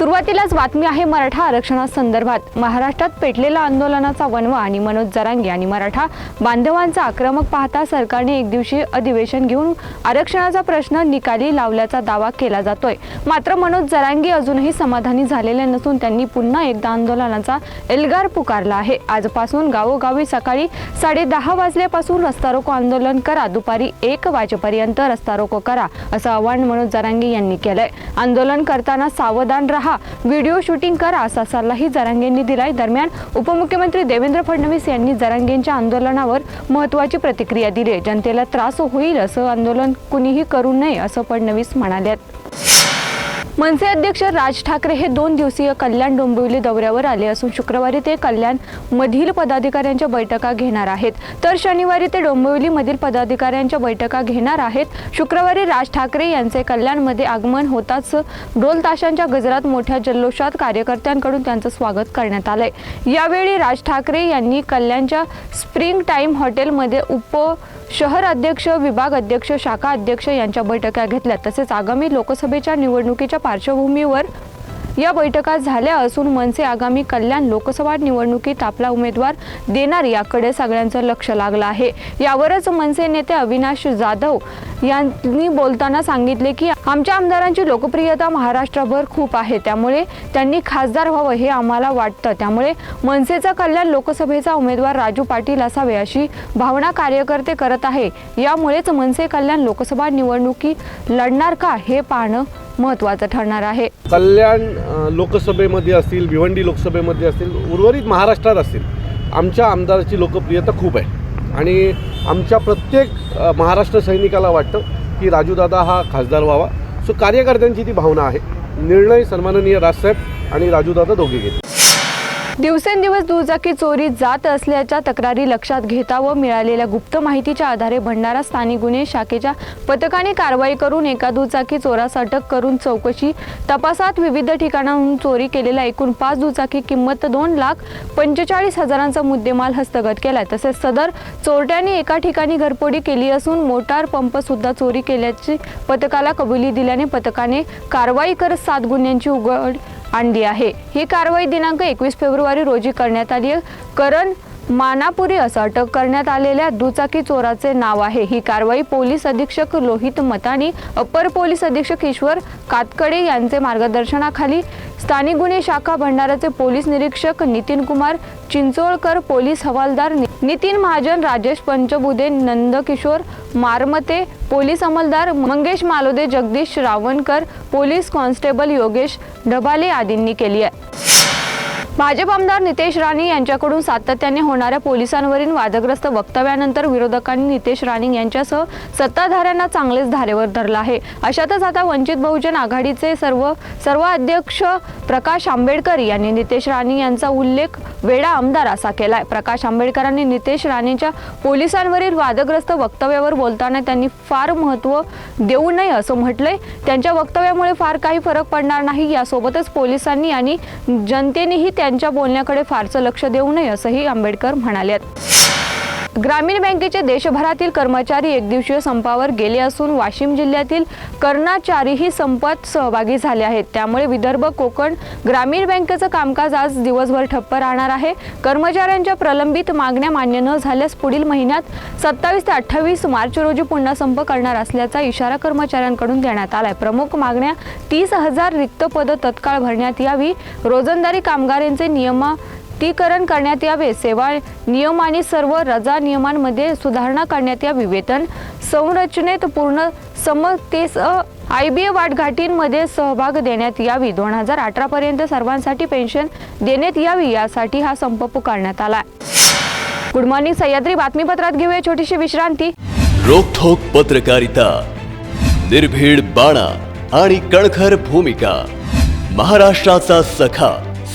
सुरुवातीलाच बातमी आहे मराठा आरक्षणासंदर्भात. महाराष्ट्रात पेटलेला आंदोलनाचा वनवा आणि मनोज जरांगे आणि मराठा बांधवांचा आक्रमक पाहता सरकारने एक दिवशी अधिवेशन घेऊन आरक्षणाचा प्रश्न निकाली लावल्याचा दावा केला जातोय. मात्र मनोज जरांगे अजूनही समाधानी झालेले नसून त्यांनी पुन्हा एकदा आंदोलनाचा एल्गार पुकारला आहे. आजपासून गावोगावी सकाळी साडे दहा वाजल्यापासून रस्ता रोको आंदोलन करा दुपारी एक वाजेपर्यंत रस्ता रोको करा असं आवाहन मनोज जरांगे यांनी केलंय. आंदोलन करताना सावधान राहा व्हिडिओ शूटिंग करा असा सल्लाही जरांगेंनी दिलाय. दरम्यान उपमुख्यमंत्री देवेंद्र फडणवीस यांनी जरांगेंच्या आंदोलनावर महत्वाची प्रतिक्रिया दिली जनतेला त्रास होईल असं आंदोलन कुणीही करू नये असं फडणवीस म्हणाल्यात. मनसे अध्यक्ष राज ठाकरे हे दोन दिवसीय कल्याण डोंबिवली दौऱ्यावर आले असून शुक्रवारी ते कल्याण मधील पदाधिकाऱ्यांच्या बैठका घेणार आहेत. तर शनिवारी ते डोंबिवली मधील पदाधिकाऱ्यांच्या बैठका घेणार आहेत. शुक्रवारी राज ठाकरे यांचे कल्याणमध्ये आगमन होताच ढोल ताशांच्या गजरात मोठ्या जल्लोषात कार्यकर्त्यांकडून त्यांचं स्वागत करण्यात आलंय. यावेळी राज ठाकरे यांनी कल्याणच्या स्प्रिंग टाईम हॉटेलमध्ये उप शहर अध्यक्ष विभाग अध्यक्ष शाखा अध्यक्ष यांच्या बैठका घेतल्या. तसेच आगामी लोकसभेच्या निवडणुकीच्या पार्श्वभूमीवर या बैठका झाल्या असून मनसे आगामी कल्याण लोकसभा निवडणुकीत आपला उमेदवार देणार याकडे सगळ्यांचं लक्ष लागलं आहे. यावरच मनसे नेते अविनाश जाधव यांनी बोलताना सांगितले की आमच्या आमदारांची लोकप्रियता महाराष्ट्रभर खूप आहे. त्यामुळे त्यांनी खासदार व्हावं हे आम्हाला वाटतं. त्यामुळे मनसेचा कल्याण लोकसभेचा उमेदवार राजू पाटील असावे अशी भावना कार्यकर्ते करत आहे. यामुळेच मनसे कल्याण लोकसभा निवडणुकी लढणार का हे पाहणं महत्त्वाचं ठरणार आहे. कल्याण लोकसभेमध्ये असतील भिवंडी लोकसभेमध्ये असतील उर्वरित महाराष्ट्रात असतील आमच्या आमदाराची लोकप्रियता खूप आहे. आणि आमच्या प्रत्येक महाराष्ट्र सैनिकाला वाटतं की राजूदादा हा खासदार व्हावा. सो कार्यकर्त्यांची ती भावना आहे. निर्णय सन्माननीय राजसाहेब आणि राजूदादा दोघे घेतले. दिवसेंदिवस दुचाकी चोरी जात असल्याच्या तक्रारी लक्षात घेता व मिळालेल्या गुप्त माहितीच्या आधारे भंडारा स्थानिक गुन्हे शाखेच्या पथकाने कारवाई करून एका दुचाकी चोरास अटक करून चौकशी तपासात विविध ठिकाणाहून चोरी केलेल्या एकूण पाच दुचाकी किंमत दोन लाख पंचेचाळीस हजारांचा मुद्देमाल हस्तगत केला तसेच सदर चोरट्यांनी एका ठिकाणी घरपोडी केली असून मोटार पंप सुद्धा चोरी केल्याची पथकाला कबुली दिल्याने पथकाने कारवाई करत सात गुन्ह्यांची उघड आणली आहे. ही कारवाई दिनांक एकवीस फेब्रुवारी रोजी करण्यात आली. आहे करण मानापुरी असं अटक करण्यात आलेल्या दुचाकी चोराचे नाव आहे. ही कारवाई पोलीस अधीक्षक लोहित मतानी अपर पोलीस अधीक्षक ईश्वर कातकडे यांचे मार्गदर्शनाखाली स्थानिक गुन्हे शाखा भंडाराचे पोलीस निरीक्षक नितीन कुमार चिंचोळकर पोलीस हवालदार नितीन महाजन राजेश पंचबुधे नंदकिशोर मारमते पोलीस अंमलदार मंगेश मालोदे जगदीश रावणकर पोलीस कॉन्स्टेबल योगेश ढबाले आदींनी केली आहे. भाजप आमदार नितेश राणे यांच्याकडून सातत्याने होणाऱ्या पोलिसांवरील वादग्रस्त वक्तव्यानंतर विरोधकांनी नितेश राणे यांच्यासह सत्ताधाऱ्यांना चांगलेच धारेवर धरलं आहे. अशातच आता वंचित बहुजन आघाडीचे सर्व सर्व अध्यक्ष प्रकाश आंबेडकर यांनी नितेश राणे यांचा उल्लेख वेडा आमदार असा केलाय. प्रकाश आंबेडकरांनी नितेश राणेंच्या पोलिसांवरील वादग्रस्त वक्तव्यावर बोलताना त्यांनी फार महत्त्व देऊ नये असं म्हटलंय. त्यांच्या वक्तव्यामुळे फार काही फरक पडणार नाही. यासोबतच पोलिसांनी आणि जनतेनेही त्यांच्या बोलण्याकडे फारसं लक्ष देऊ नये असंही आंबेडकर म्हणाले ग्रामीण बँकेचे देशभरातील कर्मचारी एकदिवसीय संपावर गेले असून वाशिम जिल्ह्यातील कर्मचारीही संपात सहभागी झाले आहेत. त्यामुळे विदर्भ कोकण ग्रामीण बँकेचं कामकाज आज दिवसभर ठप्प राहणार आहे. कर्मचाऱ्यांच्या प्रलंबित मागण्या मान्य न झाल्यास पुढील महिन्यात सत्तावीस ते अठ्ठावीस मार्च रोजी पुन्हा संप करणार असल्याचा इशारा कर्मचाऱ्यांकडून देण्यात आलाय. प्रमुख मागण्या तीस हजार रिक्त पदं तत्काळ भरण्यात यावी. रोजंदारी कामगारांचे नियमा टीकरण करण्यात यावे सेवा नियम आणि सर्व रजा नियमांमध्ये सुधारणा करण्यात यावी. वेतन संरचनेत पूर्ण समतेसह आय बी ए वाटघाटींमध्ये सहभाग देण्यात यावी. दोन हजार अठरा पर्यंत सर्वांसाठी पेन्शन देण्यात यावी यासाठी हा संप पुकारण्यात आला गुड मॉर्निंग सह्याद्री. बातमीपत्रात घेऊया छोटीशी विश्रांती. रोखोक पत्रकारिता निर्भीड बाणा आणि कणखर भूमिका महाराष्ट्राचा सखा.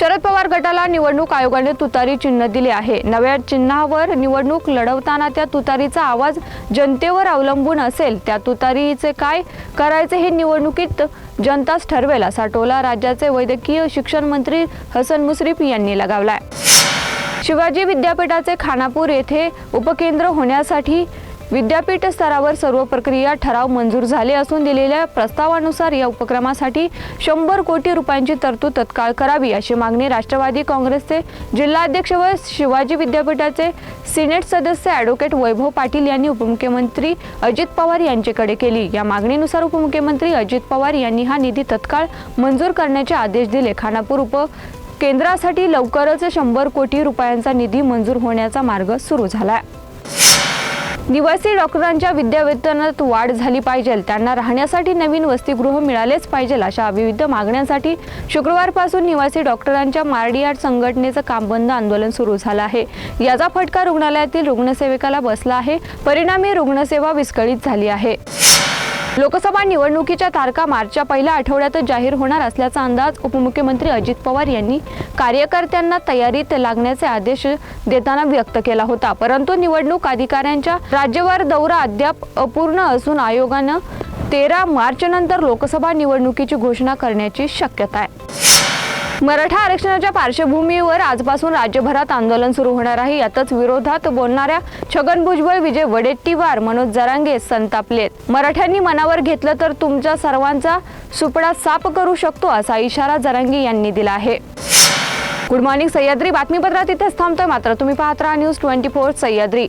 शरद पवार गटाला निवडणूक आयोगाने तुतारी चिन्ह दिले आहे. नव्या चिन्हावर निवडणूक लढवताना त्या तुतारीचा आवाज जनतेवर अवलंबून असेल त्या तुतारीचे काय करायचे हे निवडणुकीत जनताच ठरवेल असा टोला राज्याचे वैद्यकीय शिक्षण मंत्री हसन मुश्रीफ यांनी लगावलाय. शिवाजी विद्यापीठाचे खानापूर येथे उपकेंद्र होण्यासाठी विद्यापीठ स्तरावर सर्व प्रक्रिया ठराव मंजूर झाले असून दिलेल्या प्रस्तावानुसार या उपक्रमासाठी शंभर कोटी रुपयांची तरतूद तत्काळ करावी अशी मागणी राष्ट्रवादी काँग्रेसचे जिल्हाध्यक्ष व शिवाजी विद्यापीठाचे सिनेट सदस्य ॲडव्होकेट वैभव पाटील यांनी उपमुख्यमंत्री अजित पवार यांच्याकडे केली. या मागणीनुसार उपमुख्यमंत्री अजित पवार यांनी हा निधी तत्काळ मंजूर करण्याचे आदेश दिले. खानापूर उप केंद्रासाठी लवकरच शंभर कोटी रुपयांचा निधी मंजूर होण्याचा मार्ग सुरू झाला आहे निवासी डॉक्टरांच्या विद्यावेतनात वाढ झाली पाहिजे. त्यांना राहण्यासाठी नवीन वसतिगृह मिळालेच पाहिजे अशा विविध मागण्यांसाठी शुक्रवारपासून निवासी डॉक्टरांच्या मार्डियार्ड संघटनेचं काम बंद आंदोलन सुरू झालं आहे. याचा फटका रुग्णालयातील रुग्णसेविकाला बसला आहे. परिणामी रुग्णसेवा विस्कळीत झाली आहे. लोकसभा निवडणुकीच्या तारखा मार्चच्या पहिल्या आठवड्यातच जाहीर होणार असल्याचा अंदाज उपमुख्यमंत्री अजित पवार यांनी कार्यकर्त्यांना तयारीत लागण्याचे आदेश देताना व्यक्त केला होता. परंतु निवडणूक अधिकाऱ्यांच्या राज्यभर दौरा अद्याप अपूर्ण असून आयोगानं तेरा मार्च नंतर लोकसभा निवडणुकीची घोषणा करण्याची शक्यता आहे. मराठा आरक्षणाच्या पार्श्वभूमीवर आजपासून राज्यभरात आंदोलन सुरू होणार आहे. यातच विरोधात बोलणाऱ्या छगन भुजबळ विजय वडेट्टीवार मनोज जरांगे संतापलेत. मराठ्यांनी मनावर घेतलं तर तुमच्या सर्वांचा सुपडा साफ करू शकतो असा इशारा जरांगे यांनी दिला आहे. Good morning Sahyadri. बातमीपत्रात इथेच थांबतोय. मात्र तुम्ही पाहत राहा न्यूज ट्वेंटी फोर सह्याद्री.